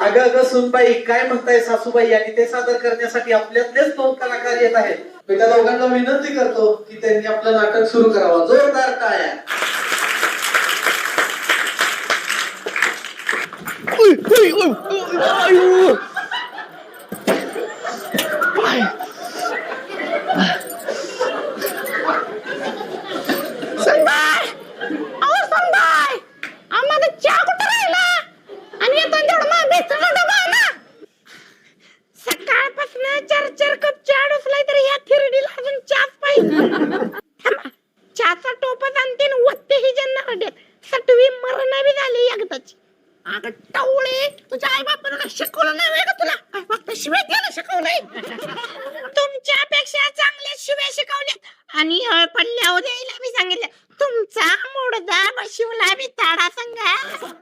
अगं अगं सुनबाई काय म्हणताय सासूबाई? आणि ते सादर करण्यासाठी आपल्यातलेच दोन कलाकार येत आहेत. मी त्या दोघांना विनंती करतो की त्यांनी आपलं नाटक सुरू करावं. जोरदार टाळ्या. संभाय मला बी झाली एकदाची. अगं टवळे तुझ्या आई बापानं शिकवलं नाही होय का तुला? काय फक्त शिवे द्यायला शिकवलंय. तुमच्यापेक्षा चांगले शिवे शिकवल्यात आणि हळ पडल्यावर द्यायला मी सांगितलं. तुमचा मुडदा शिवला मी ताडा सांगा